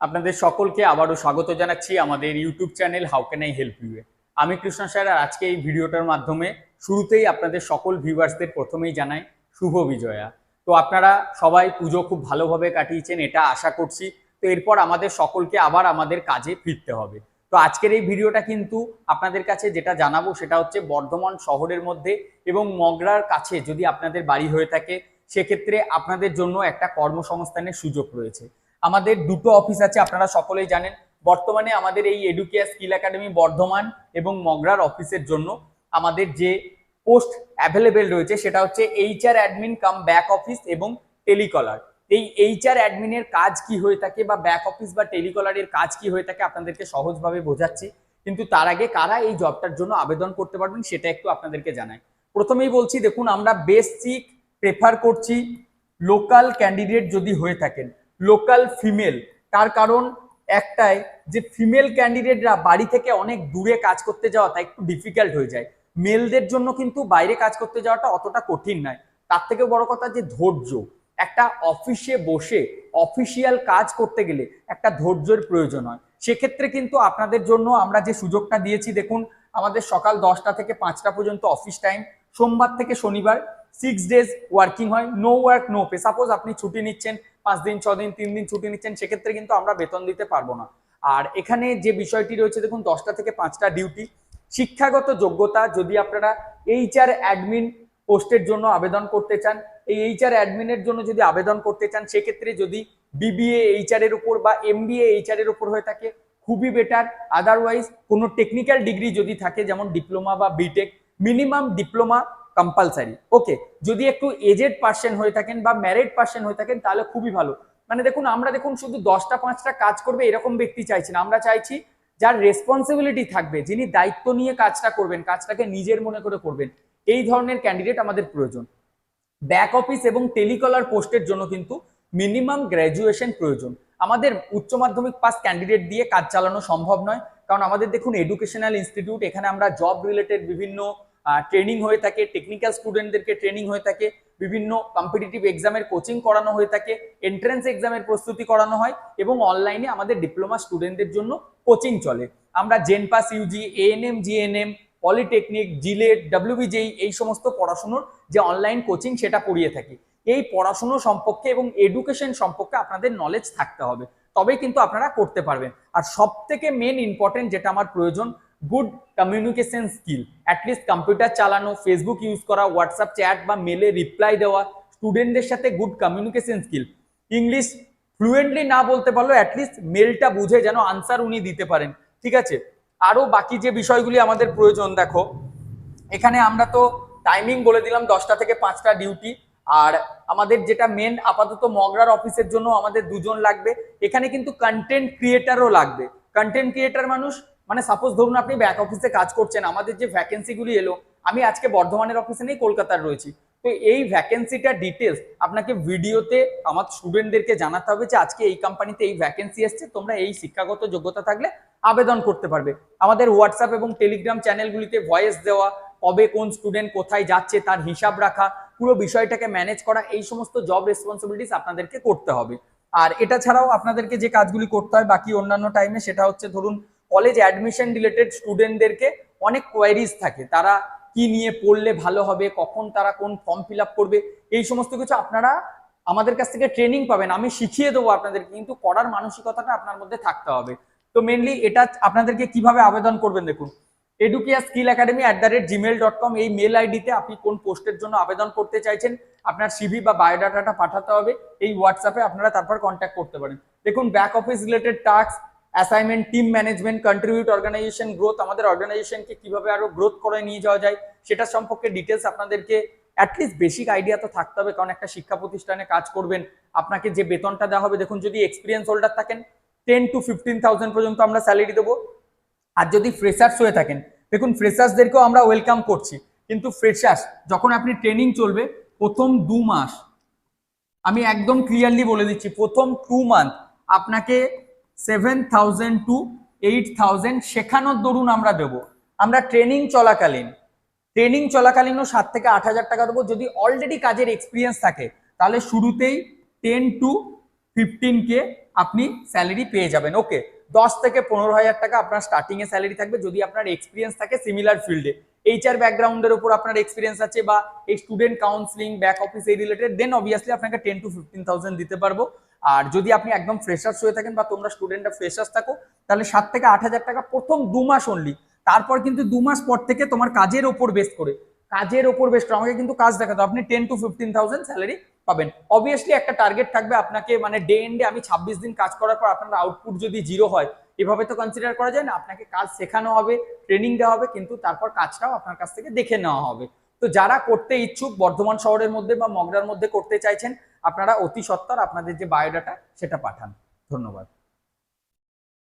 আপনাদের সকলকে আবারও স্বাগত জানাচ্ছি আমাদের YouTube channel how can I help you আমি কৃষ্ণ স্যার আর আজকে এই ভিডিওটার মাধ্যমে শুরুতেই আপনাদের সকল ভিউয়ার্সদের প্রথমেই জানাই শুভ বিজয়া। তো আপনারা সবাই পুজো খুব ভালোভাবে কাটিয়েছেন, এটা আশা করছি। তো এরপর আমাদের সকলকে আবার আমাদের কাজে ফিরতে হবে। তো আজকের এই ভিডিওটা কিন্তু আপনাদের কাছে যেটা জানাব সেটা হচ্ছে বর্ধমান শহরের মধ্যে এবং মগরার কাছে যদি আপনাদের বাড়ি হয়ে থাকে, সেক্ষেত্রে আপনাদের জন্য একটা কর্মসংস্থানের সুযোগ রয়েছে। আমাদের দুটো অফিস আছে, আপনারা সকলেই জানেন। বর্তমানে আমাদের এই এডুকেয়ার স্কিল একাডেমি বর্ধমান এবং মগরার অফিসের জন্য আমাদের যে পোস্ট অ্যাভেলেবেল রয়েছে, সেটা হচ্ছে HR admin cum back office এবং টেলিকলার এই এইচআর অ্যাডমিনের কাজ কি হয়ে থাকে বা ব্যাক অফিস বা টেলিকলারের কাজ কি হয়ে থাকে আপনাদেরকে সহজভাবে বোঝাচ্ছি। কিন্তু তার আগে কারা এই জবটার জন্য আবেদন করতে পারবেন, সেটা একটু আপনাদেরকে জানাই। প্রথমেই বলছি, দেখুন, আমরা বেসিক প্রেফার করছি লোকাল ক্যান্ডিডেট যদি হয়ে থাকেন। Local female. তার কারণ একটাই যে ফিমেল ক্যান্ডিডেটরা বাড়ি থেকে অনেক দূরে কাজ করতে যাওয়াটা একটু ডিফিকাল্ট হয়ে যায়। মেলদের জন্য কিন্তু বাইরে কাজ করতে যাওয়াটা অতটা কঠিন নয়। তার থেকে বড় কথা যে ধৈর্য। একটা অফিসে বসে অফিসিয়াল কাজ করতে গেলে একটা ধৈর্যের প্রয়োজন হয়। সেক্ষেত্রে কিন্তু আপনাদের জন্য আমরা যে সুযোগটা দিয়েছি, দেখুন, আমাদের সকাল দশটা থেকে পাঁচটা পর্যন্ত অফিস টাইম সোমবার থেকে শনিবার সিক্স ডেজ ওয়ার্কিং হয়। No work no pay suppose আপনি ছুটি নিচ্ছেন পাঁচ দিন ছ দিন তিন দিন ছুটি নিচ্ছেন, সেক্ষেত্রে কিন্তু আমরা বেতন দিতে পারব না। আর এখানে যে বিষয়টি রয়েছে, দেখুন, দশটা থেকে পাঁচটা ডিউটি। শিক্ষাগত যোগ্যতা, যদি আপনারা এইচআর অ্যাডমিন পোস্টের জন্য আবেদন করতে চান, এই এইচআর অ্যাডমিনের জন্য যদি আবেদন করতে চান, সেক্ষেত্রে যদি বিবিএ এইচআর এর উপর বা এমবিএ এইচআর এর উপর হয়ে থাকে, খুবই বেটার। আদারওয়াইজ কোনো টেকনিক্যাল ডিগ্রি যদি থাকে, যেমন ডিপ্লোমা বা BTech minimum diploma compulsory okay যদি একটু এজেড পার্সন হয়ে থাকেন বা ম্যারিড পার্সন হয়ে থাকেন, তাহলে খুবই ভালো। মানে দেখুন, আমরা দেখুন শুধু দশটা, পাঁচটা কাজ করবে এরকম ব্যক্তি চাইছি না। আমরা চাইছি যার রেসপন্সিবিলিটি থাকবে, যিনি দায়িত্ব নিয়ে কাজটা করবেন, কাজটাকে নিজের মনে করে করবেন, এই ধরনের ক্যান্ডিডেট আমাদের প্রয়োজন। ব্যাক অফিস এবং টেলিকলার পোস্টের জন্য কিন্তু মিনিমাম গ্র্যাজুয়েশন প্রয়োজন। আমাদের উচ্চ মাধ্যমিক পাস ক্যান্ডিডেট দিয়ে কাজ চালানো সম্ভব নয়। কারণ আমাদের দেখুন এডুকেশনাল ইনস্টিটিউট এখানে আমরা জব রিলেটেড বিভিন্ন ট্রেনিং হয়ে থাকে টেকনিক্যাল স্টুডেন্টদেরকে ট্রেনিং হয়ে থাকে, বিভিন্ন কম্পিটিটিভ এক্সামের কোচিং করানো হয়ে থাকে এন্ট্রান্স এক্সামের প্রস্তুতি করানো হয় এবং অনলাইনে আমাদের ডিপ্লোমা স্টুডেন্টদের জন্য কোচিং চলে। আমরা gen pass UG ANM GNM polytechnic JELET WBJEE এই সমস্ত পড়াশুনোর যে অনলাইন কোচিং সেটা পড়িয়ে থাকি। এই পড়াশুনো সম্পর্কে এবং এডুকেশন সম্পর্কে আপনাদের নলেজ থাকতে হবে। তবেই কিন্তু আপনারা করতে পারবেন। আর সব থেকে মেন ইম্পর্টেন্ট যেটা আমার প্রয়োজন good communication skill at least computer চালানো ফেসবুক ইউজ করা হোয়াটসঅ্যাপ চ্যাট বা মেলে রিপ্লাই দেওয়া স্টুডেন্টদের সাথে good communication skill English fluently না বলতে পারল অ্যাটলিস্ট মেলটা বুঝে যেন আনসার উনি দিতে পারেন। ঠিক আছে? আরও বাকি যে বিষয়গুলি আমাদের প্রয়োজন, দেখো। এখানে আমরা তো টাইমিং বলে দিলাম, দশটা থেকে পাঁচটা ডিউটি আর আমাদের যেটা মেন আপাতত মগরার অফিসের জন্য আমাদের দুজন লাগবে। এখানে কিন্তু কন্টেন্ট ক্রিয়েটারও লাগবে। কন্টেন্ট ক্রিয়েটার মানুষ মানে সাপোজ ধরুন আপনি ব্যাক অফিসে কাজ করছেন, আমাদের যে ভ্যাকেন্সিগুলি এলো, আমি আজকে বর্ধমানের অফিসে নেই, কলকাতার রয়েছি। তো এই ভ্যাকেন্সিটা ডিটেলস আপনাকে ভিডিওতে আমার স্টুডেন্টদেরকে জানাতে হবে যে আজকে এই কোম্পানিতে এই ভ্যাকেন্সি এসছে, তোমরা এই শিক্ষাগত যোগ্যতা থাকলে আবেদন করতে পারবে। আমাদের হোয়াটসঅ্যাপ এবং টেলিগ্রাম চ্যানেলগুলিতে ভয়েস দেওয়া, কবে কোন স্টুডেন্ট কোথায় যাচ্ছে, তার হিসাব রাখা, পুরো বিষয়টাকে ম্যানেজ করা, এই সমস্ত জব রেসপন্সিবিলিটিস আপনাদেরকে করতে হবে। আর এটা ছাড়াও আপনাদেরকে যে কাজগুলি করতে হয় বাকি অন্যান্য টাইমে সেটা হচ্ছে ধরুন কলেজ অ্যাডমিশন রিলেটেড স্টুডেন্টদেরকে অনেক কোয়ারিজ থাকে। তারা কি নিয়ে পড়লে ভালো হবে, কখন তারা কোন ফর্ম ফিল করবে, এই সমস্ত কিছু আপনারা আমাদের কাছ থেকে ট্রেনিং পাবেন। আমি শিখিয়ে দেবো আপনাদেরকে, কিন্তু করার মানসিকতাটা আপনার মধ্যে থাকতে হবে। তো মেনলি এটা আপনাদেরকে কীভাবে আবেদন করবেন দেখুন। Educia skill academy at the rate Gmail dot com এই মেল আইডিতে আপনি কোন পোস্টের জন্য আবেদন করতে চাইছেন, আপনার সিভি বা বায়োডাটাটা পাঠাতে হবে, এই হোয়াটসঅ্যাপে আপনারা তারপর কন্ট্যাক্ট করতে পারেন। দেখুন back office related task assignment team management contribute organization growth আমাদের অর্গানাইজেশনকে কীভাবে আরও গ্রোথ করে নিয়ে যাওয়া যায় সেটা সম্পর্কে ডিটেলস আপনাদেরকে অ্যাটলিস্ট বেসিক আইডিয়া তো থাকতে হবে, কারণ একটা শিক্ষা প্রতিষ্ঠানে কাজ করবেন, আপনাকে যে বেতনটা দেওয়া হবে, দেখুন যদি এক্সপিরিয়েন্স হোল্ডার থাকেন টেন টু ফিফটিন থাউজেন্ড পর্যন্ত আমরা স্যালারি দেবো, আর যদি ফ্রেশার্স হয়ে থাকেন, দেখুন ফ্রেশার্সদেরকেও আমরা ওয়েলকাম করছি, কিন্তু ফ্রেশার্স যখন আপনি ট্রেনিং চলবে, প্রথম দু মাস, আমি একদম ক্লিয়ারলি বলে দিচ্ছি, প্রথম টু মান্থ আপনাকে seven thousand to eight thousand শেখানোর দরুন আমরা দেবো। আমরা ট্রেনিং চলাকালীন ট্রেনিং চলাকালীনও সাত থেকে আট হাজার টাকা দেবো। যদি অলরেডি কাজের এক্সপিরিয়েন্স থাকে, তাহলে শুরুতেই টেন টু ফিফটিন কে আপনি স্যালারি পেয়ে যাবেন। ওকে দশ থেকে পনেরো হাজার টাকা আপনার স্টার্টিং এ স্যালারি থাকবে। যদি আপনার এক্সপিরিয়েন্স থাকে সিমিলার ফিল্ডে এইচআর ব্যাকগ্রাউন্ডের উপর আপনার এক্সপিরিয়েন্স আছে বা এই স্টুডেন্ট কাউন্সিলিং ব্যাক অফিস এই রিলেটেড দেন অবভিয়াসলি আপনাকে টেন টু ফিফটিন থাউজেন্ড দিতে পারব। আর যদি আপনি একদম ফ্রেশার্স হয়ে থাকেন বা তোমরা স্টুডেন্টরা ফ্রেশার্স থাকো, তাহলে সাত থেকে আট হাজার টাকা প্রথম দু মাস অনলি তারপর কিন্তু দু মাস পর থেকে তোমার কাজের ওপর বেস করে। কাজের ওপর বেস করে। আমাকে কিন্তু কাজ দেখাতো আপনি ten to fifteen thousand salary পাবেন। অবভিয়াসলি একটা টার্গেট থাকবে আপনাকে মানে ডে এন্ডে আমি ছাব্বিশ দিন কাজ করার পর আপনার আউটপুট যদি জিরো হয়, এভাবে তো কনসিডার করা যায় না। আপনাকে কাজ শেখানো হবে ট্রেনিং দেওয়া হবে, কিন্তু তারপর কাজটাও আপনার কাছ থেকে দেখে নেওয়া হবে। তো যারা করতে ইচ্ছুক, বর্ধমান শহরের মধ্যে বা মগরার মধ্যে করতে চাইছেন আপনারা অতি সত্বর আপনাদের যে বায়োডাটা সেটা পাঠান। ধন্যবাদ।